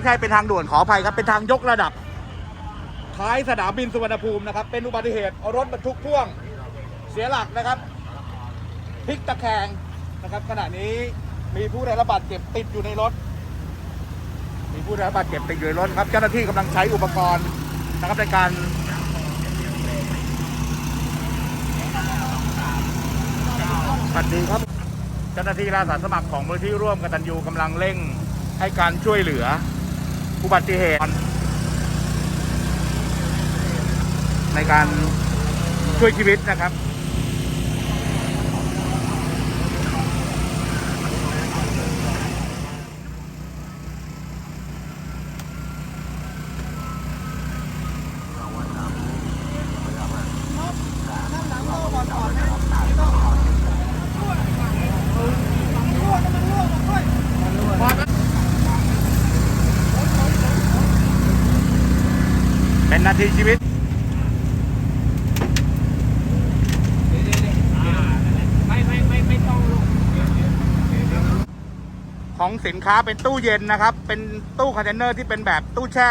ไม่ใช่เป็นทางด่วนขออภัยครับเป็นทางยกระดับ ท้ายสนามบินสุวรรณภูมินะครับ เป็นอุบัติเหตุรถบรรทุกพ่วงเสียหลักนะครับพลิกตะแคงนะครับขณะนี้มีผู้ได้รับบาดเจ็บติดอยู่ในรถ มีผู้ได้รับบาดเจ็บติดอยู่ในรถครับ เจ้าหน้าที่กำลังใช้อุปกรณ์นะครับในการสวัสดีครับเจ้าหน้าที่อาสาสมัครของมูลที่ร่วมกตัญญูกำลังเร่งให้การช่วยเหลือ อุบัติเหตุ ในการช่วยชีวิตนะครับ ทีชีวิตของสินค้าเป็นตู้เย็นนะครับ เป็นตู้คอนเทนเนอร์ที่เป็นแบบตู้แช่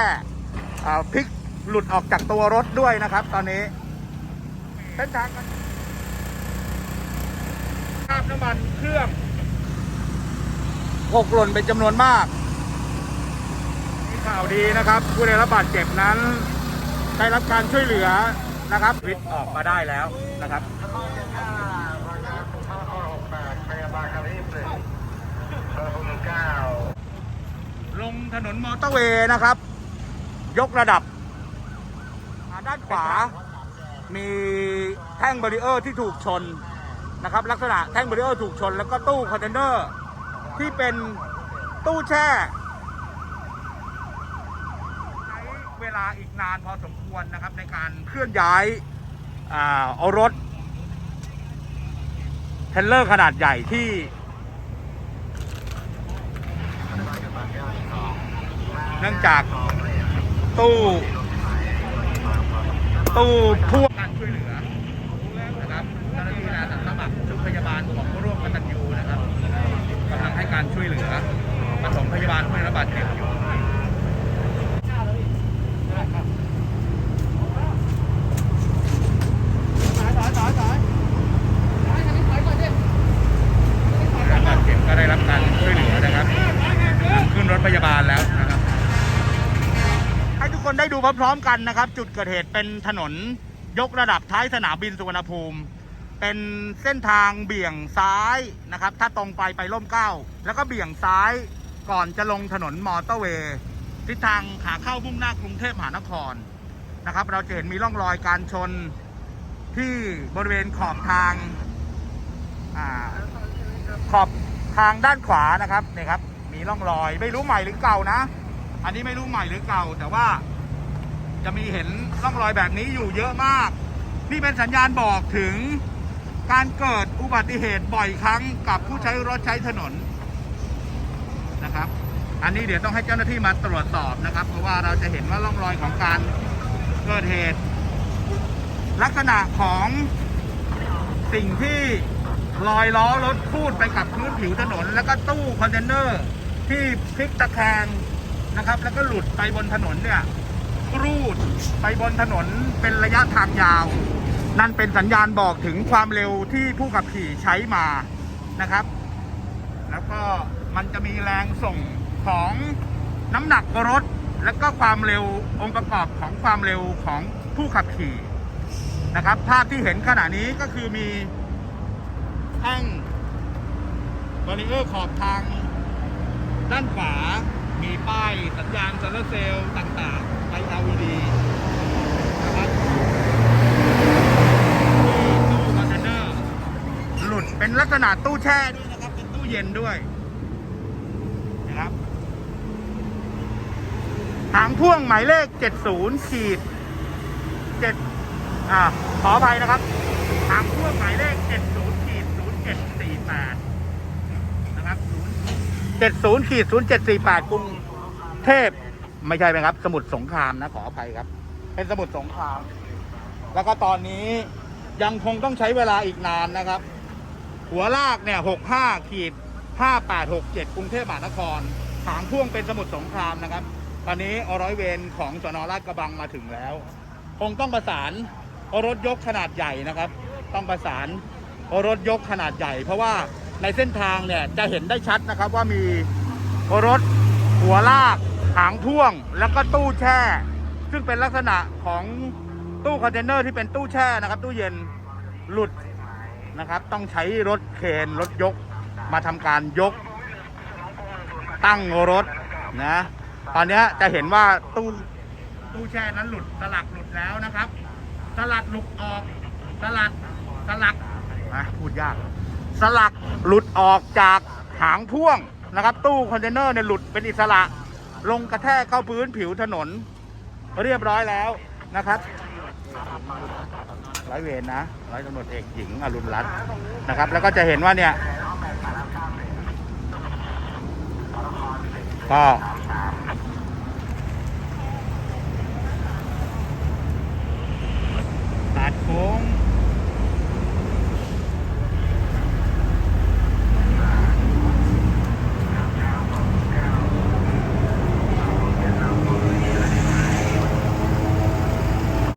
พลิกหลุดออกจากตัวรถด้วยนะครับ ตอนนี้เส้นทางนคราบน้ำมันเครื่องหกหล่นเป็นจำนวนมาก มีข่าวดีนะครับ ผู้ได้รับบาดเจ็บนั้น ได้รับการช่วยเหลือนะครับวิทย์ออกมาได้แล้วนะครับลงถนนมอเตอร์เวย์นะครับ ยกระดับ ด้านขวา มีแท่งบารีเออร์ที่ถูกชนนะครับ ลักษณะแท่งบารีเออร์ถูกชน แล้วก็ตู้คอนเทนเนอร์ที่เป็นตู้แช่ใช้เว ลาอีกนานพอสมควรนะครับในการเคลื่อนย้ายเอารถเทรลเลอร์ขนาดใหญ่ที่เนื่องจากตู้ ตู้พ่วงการช่วยเหลือนะครับเจ้าหน้าที่อาสาสมัครชุดพยาบาลของร่วมกตัญญูนะครับกำลังให้การช่วยเหลือปฐมพยาบาลผู้ได้รับบาดเจ็บอยู่ ได้รับบาดเจ็บก็ได้รับการช่วยเหลือนะครับนำขึ้นรถพยาบาลแล้วนะครับ ให้ทุก คนได้ดูพร้อมๆกันนะครับ จุดเกิดเหตุเป็นถนนยกระดับท้ายสนามบินสุวรรณภูมิ เป็นเส้นทางเบี่ยงซ้ายนะครับ ถ้าตรงไปไปร่มเก้า แล้วก็เบี่ยงซ้ายก่อนจะลงถนนมอเตอร์เวย์ทิศทางขาเข้ามุ่งหน้ากรุงเทพมหานครนะครับ เราจะเห็นมีร่องรอยการชนที่บริเวณขอบทางอขอบทางด้านขวานะครับนี่ครับ มีร่องรอยไม่รู้ใหม่หรือเก่านะ อันนี้ไม่รู้ใหม่หรือเก่าแต่ว่า จะมีเห็นร่องรอยแบบนี้อยู่เยอะมาก นี่เป็นสัญญาณบอกถึงการเกิดอุบัติเหตุบ่อยครั้งกับผู้ใช้รถใช้ถนนนะครับ อันนี้เดี๋ยวต้องให้เจ้าหน้าที่มาตรวจสอบนะครับ เพราะว่าเราจะเห็นว่าร่องรอยของการเกิดเหตุ ลักษณะของสิ่งที่ลอยล้อรถพูดไปกับพื้นผิวถนน แล้วก็ตู้คอนเทนเนอร์ที่พลิกตะแคงนะครับ แล้วก็หลุดไปบนถนนเนี่ย ครูด ไปบนถนนเป็นระยะทางยาว นั่นเป็นสัญญาณบอกถึงความเร็วที่ผู้ขับขี่ใช้มานะครับ แล้วก็มันจะมีแรงส่งของน้ำหนักรถ แล้วก็ความเร็วองค์ประกอบของความเร็วของผู้ขับขี่นะครับ ภาพที่เห็นขณะนี้ก็คือมีแท่งบาริเออร์ขอบทางด้านขวา มีป้ายสัญญาณโซลาร์เซลล์ต่างๆไฟ LED นะครับที่ตู้คอนเทนเนอร์หลุดเป็นลักษณะตู้แช่ด้วยนะครับ เป็นตู้เย็นด้วยนะครับหางพ่วงหมายเลข 70ขีด7อ่าขออภัยนะครับทางพ่วงหมายเลข 70ขีด0748 70ขีด0748กรุงเทพไม่ใช่ไหมครับ สมุทรสงครามนะขออภัยครับ เป็นสมุทรสงคราม แล้วก็ตอนนี้ยังคงต้องใช้เวลาอีกนานนะครับ หัวลากเนี่ย65ขีด5867กรุงเทพมหานครหางพ่วงเป็นสมุทรสงครามนะครับ ตอนนี้อร้อยเวรของสนราชกระบังมาถึงแล้ว คงต้องประสานรถยกขนาดใหญ่นะครับ ต้องประสานรถยกขนาดใหญ่ เพราะว่า ในเส้นทางเนี่ยจะเห็นได้ชัดนะครับว่ามีรถหัวลากหางพ่วงแล้วก็ตู้แช่ ซึ่งเป็นลักษณะของตู้คอนเทนเนอร์ที่เป็นตู้แช่นะครับ ตู้เย็นหลุดนะครับ ต้องใช้รถเคนรถยกมาทำการยก ตั้งรถนะตอนนี้จะเห็นว่าตู้ตู้แช่นั้นหลุดสลักหลุดแล้วนะครับสลักหลุดออกสลักสลักอะพูดยาก สลักหลุดออกจากหางพ่วงนะครับ ตู้คอนเทนเนอร์เนี่ยหลุดเป็นอิสระ ลงกระแทกเข้าพื้นผิวถนน เรียบร้อยแล้วนะครับร้อยเวรนะร้อยตำรวจเอกหญิงอรุณรัตน์นะครับ แล้วก็จะเห็นว่าเนี่ยก็ตัดโค้ง